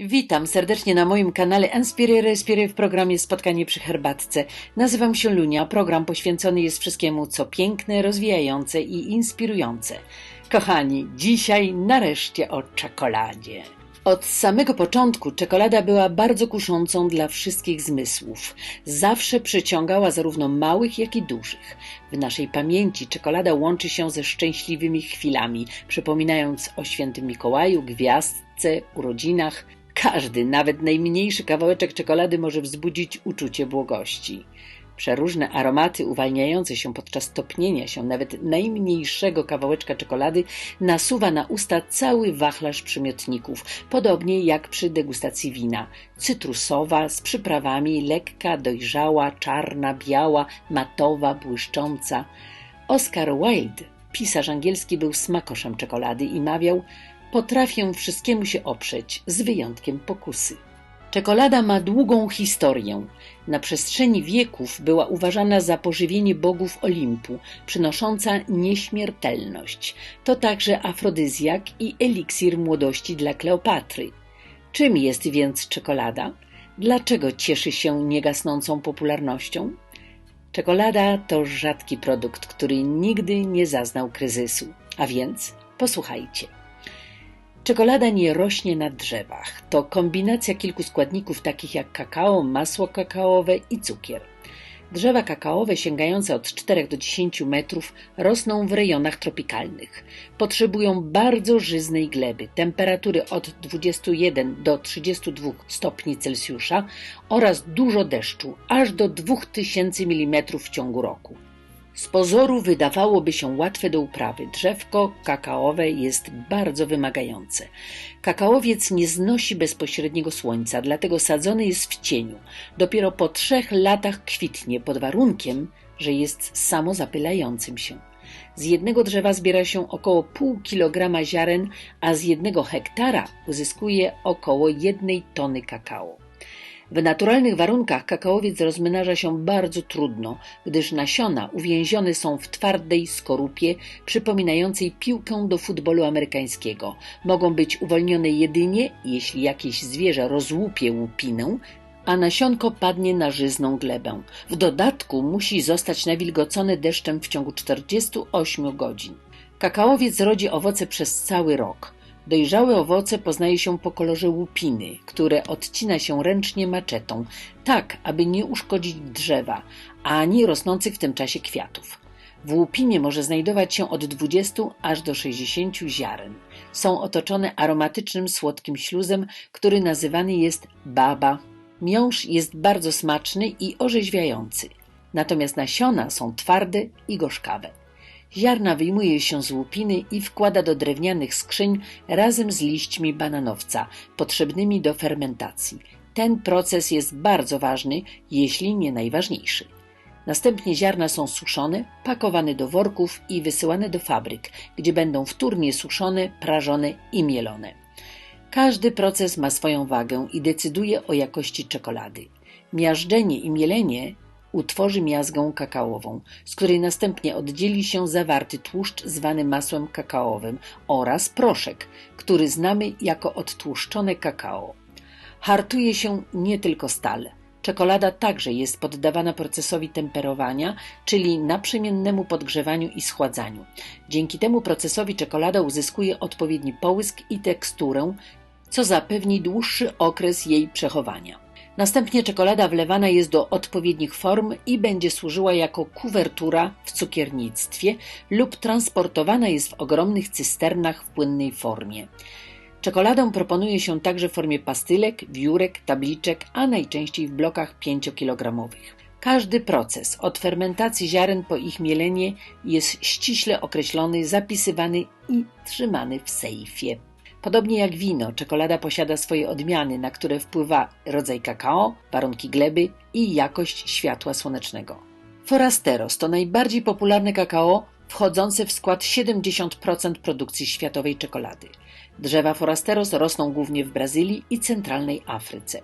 Witam serdecznie na moim kanale Inspire Respire w programie Spotkanie przy herbatce. Nazywam się Lunia. Program poświęcony jest wszystkiemu, co piękne, rozwijające i inspirujące. Kochani, dzisiaj nareszcie o czekoladzie. Od samego początku czekolada była bardzo kuszącą dla wszystkich zmysłów. Zawsze przyciągała zarówno małych, jak i dużych. W naszej pamięci czekolada łączy się ze szczęśliwymi chwilami, przypominając o świętym Mikołaju, gwiazdce, urodzinach, każdy, nawet najmniejszy kawałeczek czekolady może wzbudzić uczucie błogości. Przeróżne aromaty uwalniające się podczas topnienia się nawet najmniejszego kawałeczka czekolady nasuwa na usta cały wachlarz przymiotników, podobnie jak przy degustacji wina. Cytrusowa, z przyprawami, lekka, dojrzała, czarna, biała, matowa, błyszcząca. Oscar Wilde, pisarz angielski, był smakoszem czekolady i mawiał Potrafię wszystkiemu się oprzeć, z wyjątkiem pokusy. Czekolada ma długą historię. Na przestrzeni wieków była uważana za pożywienie bogów Olimpu, przynosząca nieśmiertelność. To także afrodyzjak i eliksir młodości dla Kleopatry. Czym jest więc czekolada? Dlaczego cieszy się niegasnącą popularnością? Czekolada to rzadki produkt, który nigdy nie zaznał kryzysu. A więc posłuchajcie. Czekolada nie rośnie na drzewach. To kombinacja kilku składników takich jak kakao, masło kakaowe i cukier. Drzewa kakaowe sięgające od 4 do 10 metrów rosną w rejonach tropikalnych. Potrzebują bardzo żyznej gleby, temperatury od 21 do 32 stopni Celsjusza oraz dużo deszczu, aż do 2000 mm w ciągu roku. Z pozoru wydawałoby się łatwe do uprawy. Drzewko kakaowe jest bardzo wymagające. Kakaowiec nie znosi bezpośredniego słońca, dlatego sadzony jest w cieniu. Dopiero po trzech latach kwitnie pod warunkiem, że jest samozapylającym się. Z jednego drzewa zbiera się około pół kilograma ziaren, a z jednego hektara uzyskuje około jednej tony kakao. W naturalnych warunkach kakaowiec rozmnaża się bardzo trudno, gdyż nasiona uwięzione są w twardej skorupie przypominającej piłkę do futbolu amerykańskiego. Mogą być uwolnione jedynie, jeśli jakieś zwierzę rozłupie łupinę, a nasionko padnie na żyzną glebę. W dodatku musi zostać nawilgocone deszczem w ciągu 48 godzin. Kakaowiec rodzi owoce przez cały rok. Dojrzałe owoce poznaje się po kolorze łupiny, które odcina się ręcznie maczetą, tak aby nie uszkodzić drzewa, ani rosnących w tym czasie kwiatów. W łupinie może znajdować się od 20 aż do 60 ziaren. Są otoczone aromatycznym, słodkim śluzem, który nazywany jest baba. Miąższ jest bardzo smaczny i orzeźwiający, natomiast nasiona są twarde i gorzkawe. Ziarna wyjmuje się z łupiny i wkłada do drewnianych skrzyń razem z liśćmi bananowca, potrzebnymi do fermentacji. Ten proces jest bardzo ważny, jeśli nie najważniejszy. Następnie ziarna są suszone, pakowane do worków i wysyłane do fabryk, gdzie będą wtórnie suszone, prażone i mielone. Każdy proces ma swoją wagę i decyduje o jakości czekolady. Miażdżenie i mielenie utworzy miazgę kakaową, z której następnie oddzieli się zawarty tłuszcz zwany masłem kakaowym oraz proszek, który znamy jako odtłuszczone kakao. Hartuje się nie tylko stal. Czekolada także jest poddawana procesowi temperowania, czyli naprzemiennemu podgrzewaniu i schładzaniu. Dzięki temu procesowi czekolada uzyskuje odpowiedni połysk i teksturę, co zapewni dłuższy okres jej przechowania. Następnie czekolada wlewana jest do odpowiednich form i będzie służyła jako kuwertura w cukiernictwie lub transportowana jest w ogromnych cysternach w płynnej formie. Czekoladę proponuje się także w formie pastylek, wiórek, tabliczek, a najczęściej w blokach 5-kilogramowych. Każdy proces, od fermentacji ziaren po ich mielenie, jest ściśle określony, zapisywany i trzymany w sejfie. Podobnie jak wino, czekolada posiada swoje odmiany, na które wpływa rodzaj kakao, warunki gleby i jakość światła słonecznego. Forasteros to najbardziej popularne kakao wchodzące w skład 70% produkcji światowej czekolady. Drzewa Forasteros rosną głównie w Brazylii i centralnej Afryce.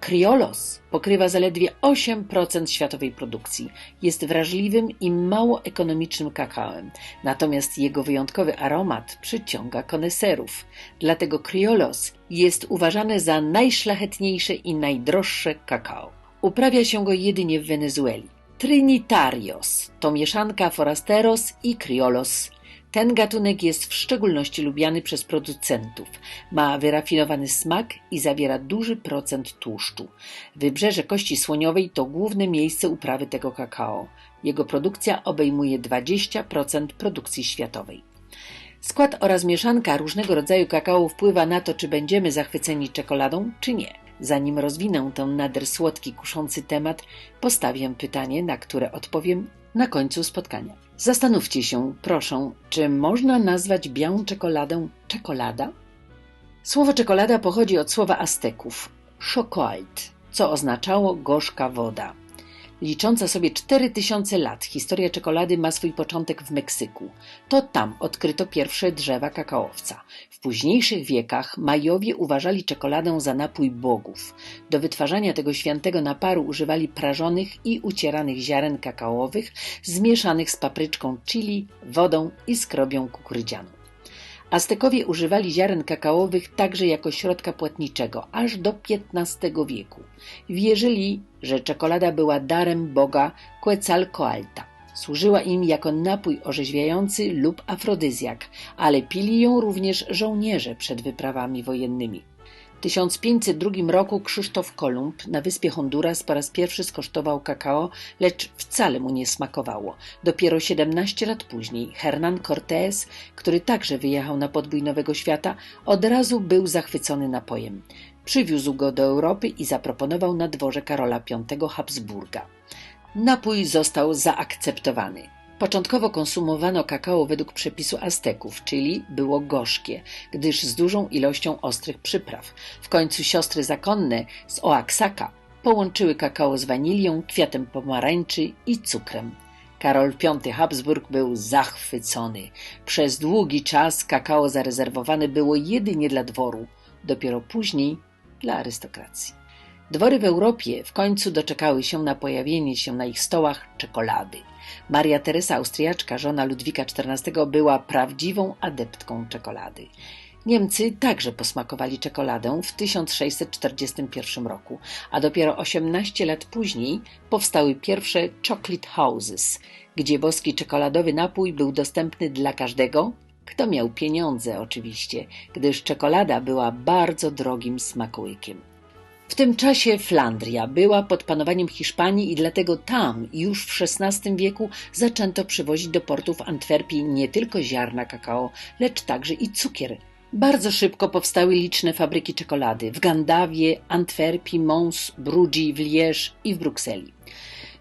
Kriolos pokrywa zaledwie 8% światowej produkcji. Jest wrażliwym i mało ekonomicznym kakaoem, natomiast jego wyjątkowy aromat przyciąga koneserów. Dlatego Kriolos jest uważany za najszlachetniejsze i najdroższe kakao. Uprawia się go jedynie w Wenezueli. Trinitarios to mieszanka Forasteros i Kriolos ten gatunek jest w szczególności lubiany przez producentów. Ma wyrafinowany smak i zawiera duży procent tłuszczu. Wybrzeże Kości Słoniowej to główne miejsce uprawy tego kakao. Jego produkcja obejmuje 20% produkcji światowej. Skład oraz mieszanka różnego rodzaju kakao wpływa na to, czy będziemy zachwyceni czekoladą, czy nie. Zanim rozwinę ten nader słodki, kuszący temat, postawię pytanie, na które odpowiem na końcu spotkania. Zastanówcie się, proszę, czy można nazwać białą czekoladę czekolada? Słowo czekolada pochodzi od słowa Azteków chocoalt, co oznaczało gorzka woda. Licząca sobie 4000 lat, historia czekolady ma swój początek w Meksyku. To tam odkryto pierwsze drzewa kakaowca. W późniejszych wiekach Majowie uważali czekoladę za napój bogów. Do wytwarzania tego świętego naparu używali prażonych i ucieranych ziaren kakaowych, zmieszanych z papryczką chili, wodą i skrobią kukurydzianą. Aztekowie używali ziaren kakaowych także jako środka płatniczego aż do XV wieku. Wierzyli, że czekolada była darem boga Quetzalcoatla. Służyła im jako napój orzeźwiający lub afrodyzjak, ale pili ją również żołnierze przed wyprawami wojennymi. 1502 roku Krzysztof Kolumb na wyspie Honduras po raz pierwszy skosztował kakao, lecz wcale mu nie smakowało. Dopiero 17 lat później Hernán Cortés, który także wyjechał na podbój Nowego Świata, od razu był zachwycony napojem. Przywiózł go do Europy i zaproponował na dworze Karola V Habsburga. Napój został zaakceptowany. Początkowo konsumowano kakao według przepisu Azteków, czyli było gorzkie, gdyż z dużą ilością ostrych przypraw. W końcu siostry zakonne z Oaxaca połączyły kakao z wanilią, kwiatem pomarańczy i cukrem. Karol V Habsburg był zachwycony. Przez długi czas kakao zarezerwowane było jedynie dla dworu, dopiero później dla arystokracji. Dwory w Europie w końcu doczekały się na pojawienie się na ich stołach czekolady. Maria Teresa Austriaczka, żona Ludwika XIV, była prawdziwą adeptką czekolady. Niemcy także posmakowali czekoladę w 1641 roku, a dopiero 18 lat później powstały pierwsze chocolate houses, gdzie boski czekoladowy napój był dostępny dla każdego, kto miał pieniądze oczywiście, gdyż czekolada była bardzo drogim smakołykiem. W tym czasie Flandria była pod panowaniem Hiszpanii i dlatego tam już w XVI wieku zaczęto przywozić do portów Antwerpii nie tylko ziarna kakao, lecz także i cukier. Bardzo szybko powstały liczne fabryki czekolady w Gandawie, Antwerpii, Mons, Brudzi, w Liège i w Brukseli.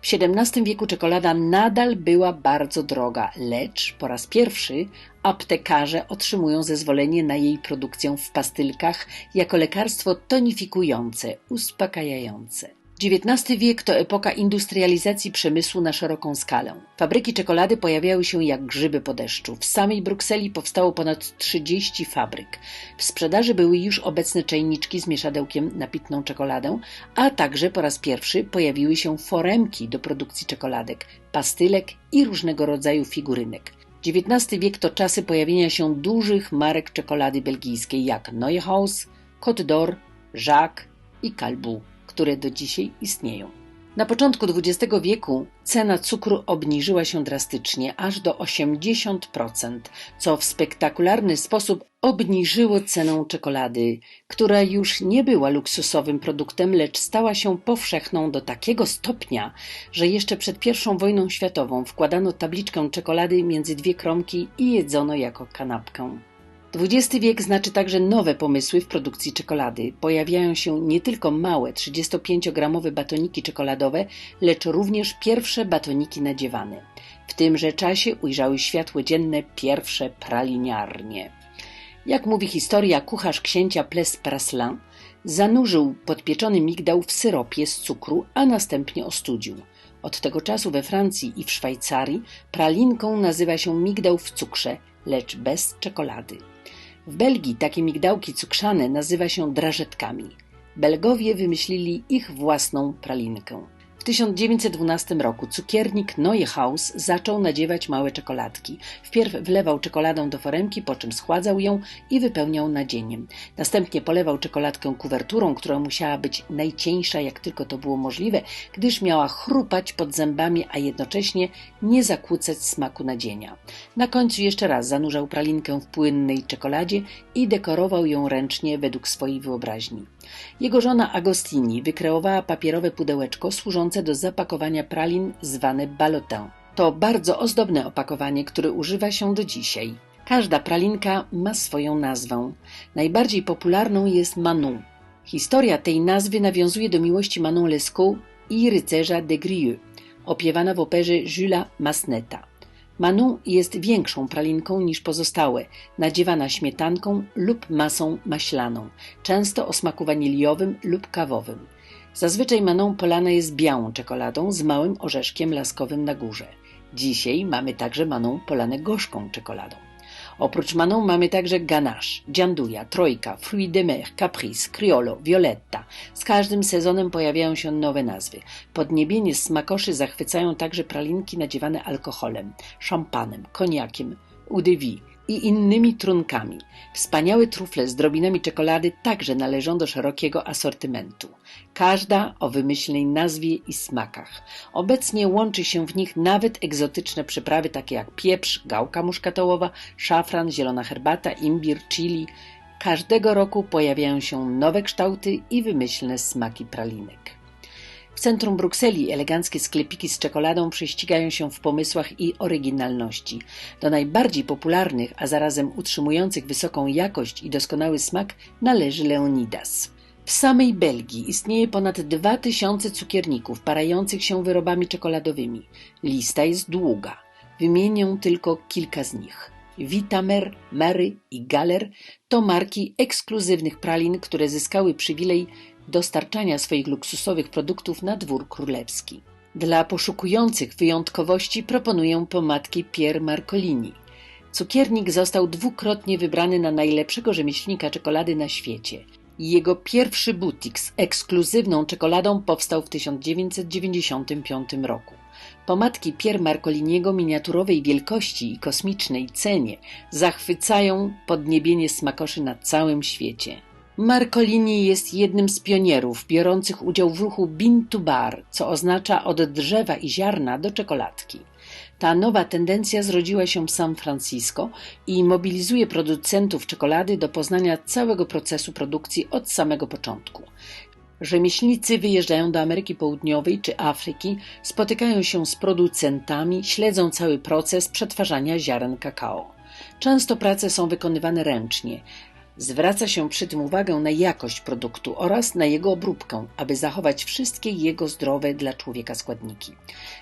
W XVII wieku czekolada nadal była bardzo droga, lecz po raz pierwszy aptekarze otrzymują zezwolenie na jej produkcję w pastylkach jako lekarstwo tonifikujące, uspokajające. XIX wiek to epoka industrializacji przemysłu na szeroką skalę. Fabryki czekolady pojawiały się jak grzyby po deszczu. W samej Brukseli powstało ponad 30 fabryk. W sprzedaży były już obecne czajniczki z mieszadełkiem na pitną czekoladę, a także po raz pierwszy pojawiły się foremki do produkcji czekoladek, pastylek i różnego rodzaju figurynek. XIX wiek to czasy pojawienia się dużych marek czekolady belgijskiej jak Neuhaus, Côte d'Or, Jacques i Calbu które do dzisiaj istnieją. Na początku XX wieku cena cukru obniżyła się drastycznie, aż do 80%, co w spektakularny sposób obniżyło cenę czekolady, która już nie była luksusowym produktem, lecz stała się powszechną do takiego stopnia, że jeszcze przed I wojną światową wkładano tabliczkę czekolady między dwie kromki i jedzono jako kanapkę. XX wiek znaczy także nowe pomysły w produkcji czekolady. Pojawiają się nie tylko małe 35-gramowe batoniki czekoladowe, lecz również pierwsze batoniki nadziewane. W tymże czasie ujrzały światło dzienne pierwsze praliniarnie. Jak mówi historia, kucharz księcia Ples Praslin zanurzył podpieczony migdał w syropie z cukru, a następnie ostudził. Od tego czasu we Francji i w Szwajcarii pralinką nazywa się migdał w cukrze, lecz bez czekolady. W Belgii takie migdałki cukrzane nazywa się drażetkami. Belgowie wymyślili ich własną pralinkę. W 1912 roku cukiernik Neuhaus zaczął nadziewać małe czekoladki. Wpierw wlewał czekoladę do foremki, po czym schładzał ją i wypełniał nadzieniem. Następnie polewał czekoladkę kuwerturą, która musiała być najcieńsza jak tylko to było możliwe, gdyż miała chrupać pod zębami, a jednocześnie nie zakłócać smaku nadzienia. Na końcu jeszcze raz zanurzał pralinkę w płynnej czekoladzie i dekorował ją ręcznie według swojej wyobraźni. Jego żona Agostini wykreowała papierowe pudełeczko służące do zapakowania pralin zwane ballotin. To bardzo ozdobne opakowanie, które używa się do dzisiaj. Każda pralinka ma swoją nazwę. Najbardziej popularną jest Manon. Historia tej nazwy nawiązuje do miłości Manon Lescaut i rycerza de Grieux, opiewana w operze Jules Masneta. Manon jest większą pralinką niż pozostałe, nadziewana śmietanką lub masą maślaną, często o smaku waniliowym lub kawowym. Zazwyczaj Manon polana jest białą czekoladą z małym orzeszkiem laskowym na górze. Dzisiaj mamy także Manon polane gorzką czekoladą. Oprócz Manon mamy także Ganache, Gianduja, Trojka, Fruit de Mer, Caprice, Criollo, Violetta. Z każdym sezonem pojawiają się nowe nazwy. Podniebienie smakoszy zachwycają także pralinki nadziewane alkoholem, szampanem, koniakiem, eau de vie, i innymi trunkami. Wspaniałe trufle z drobinami czekolady także należą do szerokiego asortymentu. Każda o wymyślnej nazwie i smakach. Obecnie łączy się w nich nawet egzotyczne przyprawy takie jak pieprz, gałka muszkatołowa, szafran, zielona herbata, imbir, chili. Każdego roku pojawiają się nowe kształty i wymyślne smaki pralinek. W centrum Brukseli eleganckie sklepiki z czekoladą prześcigają się w pomysłach i oryginalności. Do najbardziej popularnych, a zarazem utrzymujących wysoką jakość i doskonały smak należy Leonidas. W samej Belgii istnieje ponad 2000 cukierników parających się wyrobami czekoladowymi. Lista jest długa. Wymienię tylko kilka z nich. Vitamer, Mary i Galler to marki ekskluzywnych pralin, które zyskały przywilej dostarczania swoich luksusowych produktów na dwór królewski. Dla poszukujących wyjątkowości proponuję pomadki Pier Marcolini. Cukiernik został dwukrotnie wybrany na najlepszego rzemieślnika czekolady na świecie. Jego pierwszy butik z ekskluzywną czekoladą powstał w 1995 roku. Pomadki Pier Marcoliniego miniaturowej wielkości i kosmicznej cenie zachwycają podniebienie smakoszy na całym świecie. Marcolini jest jednym z pionierów biorących udział w ruchu Bean to Bar, co oznacza od drzewa i ziarna do czekoladki. Ta nowa tendencja zrodziła się w San Francisco i mobilizuje producentów czekolady do poznania całego procesu produkcji od samego początku. Rzemieślnicy wyjeżdżają do Ameryki Południowej czy Afryki, spotykają się z producentami, śledzą cały proces przetwarzania ziaren kakao. Często prace są wykonywane ręcznie. Zwraca się przy tym uwagę na jakość produktu oraz na jego obróbkę, aby zachować wszystkie jego zdrowe dla człowieka składniki.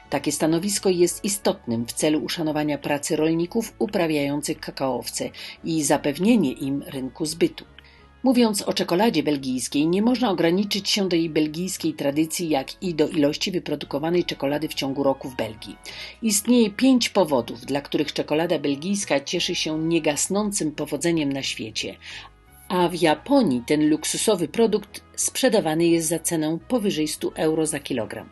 Takie stanowisko jest istotnym w celu uszanowania pracy rolników uprawiających kakaowce i zapewnienie im rynku zbytu. Mówiąc o czekoladzie belgijskiej, nie można ograniczyć się do jej belgijskiej tradycji, jak i do ilości wyprodukowanej czekolady w ciągu roku w Belgii. Istnieje pięć powodów, dla których czekolada belgijska cieszy się niegasnącym powodzeniem na świecie, a w Japonii ten luksusowy produkt sprzedawany jest za cenę powyżej 100 euro za kilogram.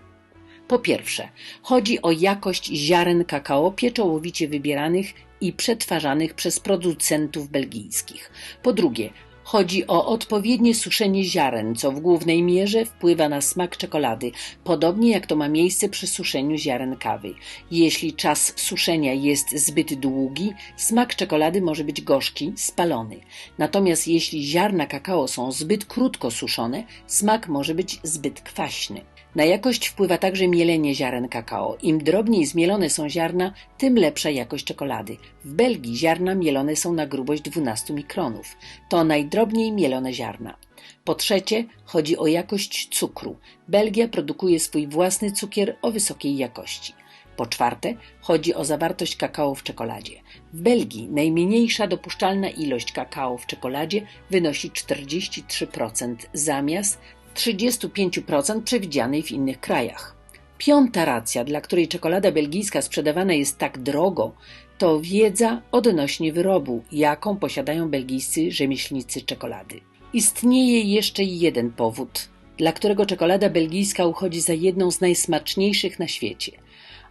Po pierwsze, chodzi o jakość ziaren kakao pieczołowicie wybieranych i przetwarzanych przez producentów belgijskich. Po drugie, Chodzi o odpowiednie suszenie ziaren, co w głównej mierze wpływa na smak czekolady, podobnie jak to ma miejsce przy suszeniu ziaren kawy. Jeśli czas suszenia jest zbyt długi, smak czekolady może być gorzki, spalony. Natomiast jeśli ziarna kakao są zbyt krótko suszone, smak może być zbyt kwaśny. Na jakość wpływa także mielenie ziaren kakao. Im drobniej zmielone są ziarna, tym lepsza jakość czekolady. W Belgii ziarna mielone są na grubość 12 mikronów. To najdrobniej mielone ziarna. Po trzecie, chodzi o jakość cukru. Belgia produkuje swój własny cukier o wysokiej jakości. Po czwarte, chodzi o zawartość kakao w czekoladzie. W Belgii najmniejsza dopuszczalna ilość kakao w czekoladzie wynosi 43% zamiast 35% przewidzianej w innych krajach. Piąta racja, dla której czekolada belgijska sprzedawana jest tak drogo, to wiedza odnośnie wyrobu, jaką posiadają belgijscy rzemieślnicy czekolady. Istnieje jeszcze jeden powód, dla którego czekolada belgijska uchodzi za jedną z najsmaczniejszych na świecie,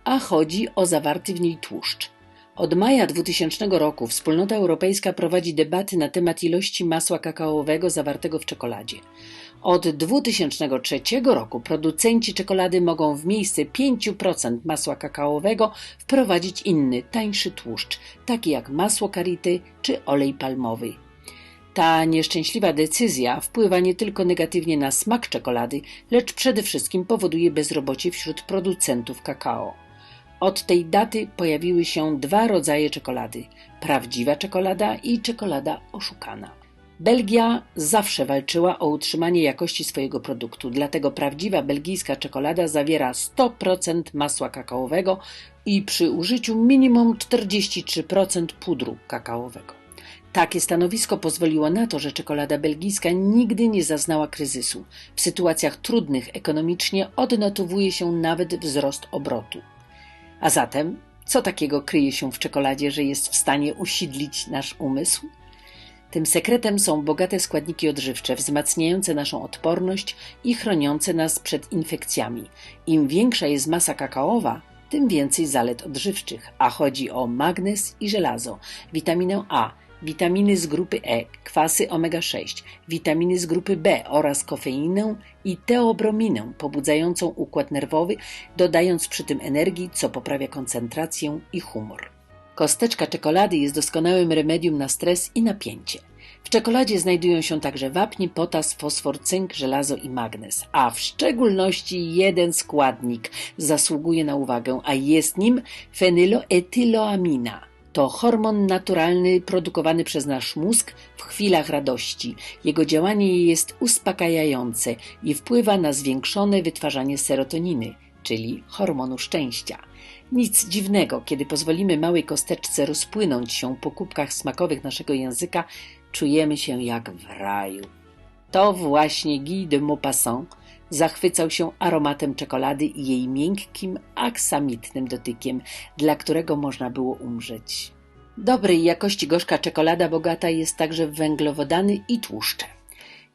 a chodzi o zawarty w niej tłuszcz. Od maja 2000 roku Wspólnota Europejska prowadzi debaty na temat ilości masła kakaowego zawartego w czekoladzie. Od 2003 roku producenci czekolady mogą w miejsce 5% masła kakaowego wprowadzić inny, tańszy tłuszcz, taki jak masło karity czy olej palmowy. Ta nieszczęśliwa decyzja wpływa nie tylko negatywnie na smak czekolady, lecz przede wszystkim powoduje bezrobocie wśród producentów kakao. Od tej daty pojawiły się dwa rodzaje czekolady: prawdziwa czekolada i czekolada oszukana. Belgia zawsze walczyła o utrzymanie jakości swojego produktu, dlatego prawdziwa belgijska czekolada zawiera 100% masła kakaowego i przy użyciu minimum 43% pudru kakaowego. Takie stanowisko pozwoliło na to, że czekolada belgijska nigdy nie zaznała kryzysu. W sytuacjach trudnych ekonomicznie odnotowuje się nawet wzrost obrotu. A zatem, co takiego kryje się w czekoladzie, że jest w stanie usidlić nasz umysł? Tym sekretem są bogate składniki odżywcze, wzmacniające naszą odporność i chroniące nas przed infekcjami. Im większa jest masa kakaowa, tym więcej zalet odżywczych, a chodzi o magnez i żelazo, witaminę A, witaminy z grupy E, kwasy omega-6, witaminy z grupy B oraz kofeinę i teobrominę pobudzającą układ nerwowy, dodając przy tym energii, co poprawia koncentrację i humor. Kosteczka czekolady jest doskonałym remedium na stres i napięcie. W czekoladzie znajdują się także wapń, potas, fosfor, cynk, żelazo i magnez, a w szczególności jeden składnik zasługuje na uwagę, a jest nim fenyloetyloamina – to hormon naturalny produkowany przez nasz mózg w chwilach radości. Jego działanie jest uspokajające i wpływa na zwiększone wytwarzanie serotoniny, czyli hormonu szczęścia. Nic dziwnego, kiedy pozwolimy małej kosteczce rozpłynąć się po kubkach smakowych naszego języka, czujemy się jak w raju. To właśnie Guy de Maupassant Zachwycał się aromatem czekolady i jej miękkim, aksamitnym dotykiem, dla którego można było umrzeć. Dobrej jakości gorzka czekolada bogata jest także w węglowodany i tłuszcze.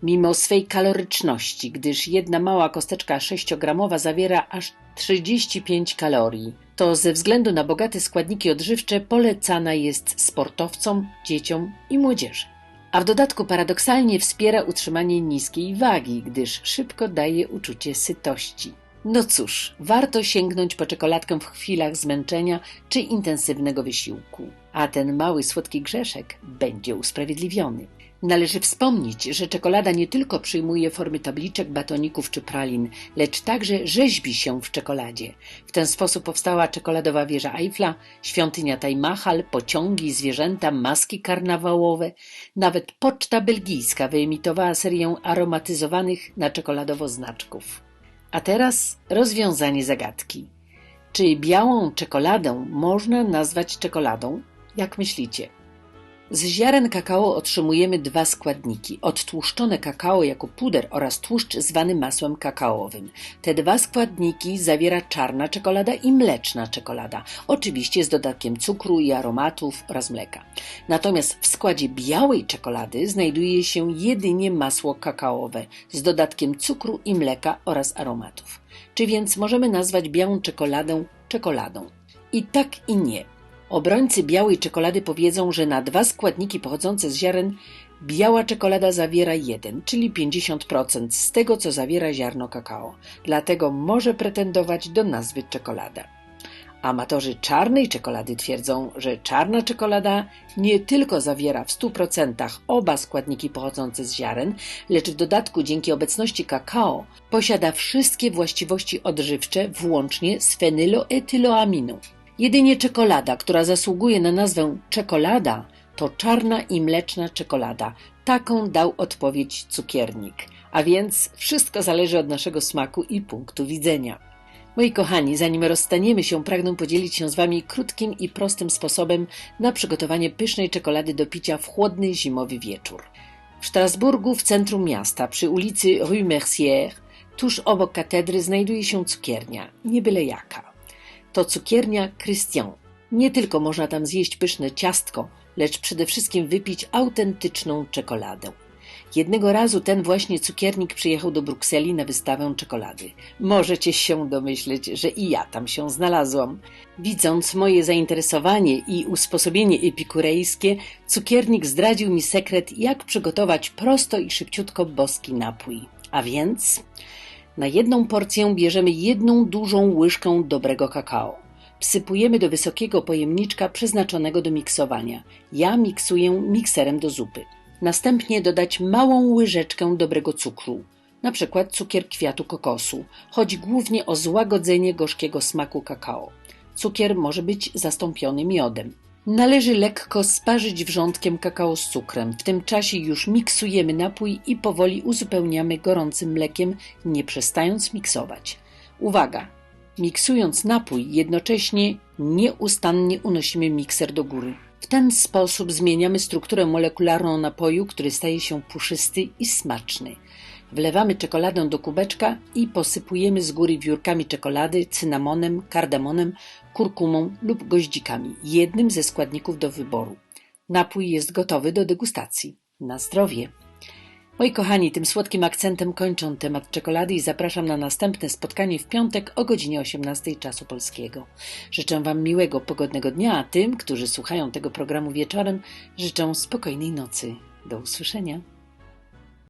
Mimo swej kaloryczności, gdyż jedna mała kosteczka 6-gramowa zawiera aż 35 kalorii, to ze względu na bogate składniki odżywcze polecana jest sportowcom, dzieciom i młodzieży a w dodatku paradoksalnie wspiera utrzymanie niskiej wagi, gdyż szybko daje uczucie sytości. No cóż, warto sięgnąć po czekoladkę w chwilach zmęczenia czy intensywnego wysiłku, a ten mały słodki grzeszek będzie usprawiedliwiony. Należy wspomnieć, że czekolada nie tylko przyjmuje formy tabliczek, batoników czy pralin, lecz także rzeźbi się w czekoladzie. W ten sposób powstała czekoladowa wieża Eiffla, świątynia Taj Mahal, pociągi, zwierzęta, maski karnawałowe. Nawet poczta belgijska wyemitowała serię aromatyzowanych na czekoladowo znaczków. A teraz rozwiązanie zagadki. Czy białą czekoladę można nazwać czekoladą? Jak myślicie? Z ziaren kakao otrzymujemy dwa składniki: odtłuszczone kakao jako puder oraz tłuszcz zwany masłem kakaowym. Te dwa składniki zawiera czarna czekolada i mleczna czekolada, oczywiście z dodatkiem cukru i aromatów oraz mleka. Natomiast w składzie białej czekolady znajduje się jedynie masło kakaowe z dodatkiem cukru i mleka oraz aromatów. Czy więc możemy nazwać białą czekoladę czekoladą? I tak i nie. Obrońcy białej czekolady powiedzą, że na dwa składniki pochodzące z ziaren biała czekolada zawiera jeden, czyli 50% z tego, co zawiera ziarno kakao. Dlatego może pretendować do nazwy czekolada. Amatorzy czarnej czekolady twierdzą, że czarna czekolada nie tylko zawiera w 100% oba składniki pochodzące z ziaren, lecz w dodatku dzięki obecności kakao posiada wszystkie właściwości odżywcze, włącznie z fenyloetyloaminą. Jedynie czekolada, która zasługuje na nazwę czekolada, to czarna i mleczna czekolada. Taką dał odpowiedź cukiernik. A więc wszystko zależy od naszego smaku i punktu widzenia. Moi kochani, zanim rozstaniemy się, pragnę podzielić się z Wami krótkim i prostym sposobem na przygotowanie pysznej czekolady do picia w chłodny zimowy wieczór. W Strasburgu, w centrum miasta, przy ulicy Rue Mercière, tuż obok katedry, znajduje się cukiernia, nie byle jaka to cukiernia Christian. Nie tylko można tam zjeść pyszne ciastko, lecz przede wszystkim wypić autentyczną czekoladę. Jednego razu ten właśnie cukiernik przyjechał do Brukseli na wystawę czekolady. Możecie się domyśleć, że i ja tam się znalazłam. Widząc moje zainteresowanie i usposobienie epikurejskie, cukiernik zdradził mi sekret, jak przygotować prosto i szybciutko boski napój. A więc na jedną porcję bierzemy jedną dużą łyżkę dobrego kakao. Wsypujemy do wysokiego pojemniczka przeznaczonego do miksowania. Ja miksuję mikserem do zupy. Następnie dodać małą łyżeczkę dobrego cukru, na przykład cukier kwiatu kokosu. Chodzi głównie o złagodzenie gorzkiego smaku kakao. Cukier może być zastąpiony miodem. Należy lekko sparzyć wrzątkiem kakao z cukrem. W tym czasie już miksujemy napój i powoli uzupełniamy gorącym mlekiem, nie przestając miksować. Uwaga! Miksując napój, jednocześnie nieustannie unosimy mikser do góry. W ten sposób zmieniamy strukturę molekularną napoju, który staje się puszysty i smaczny. Wlewamy czekoladę do kubeczka i posypujemy z góry wiórkami czekolady, cynamonem, kardamonem, kurkumą lub goździkami, jednym ze składników do wyboru. Napój jest gotowy do degustacji. Na zdrowie! Moi kochani, tym słodkim akcentem kończę temat czekolady i zapraszam na następne spotkanie w piątek o godzinie 18 czasu polskiego. Życzę Wam miłego, pogodnego dnia, a tym, którzy słuchają tego programu wieczorem, życzę spokojnej nocy. Do usłyszenia.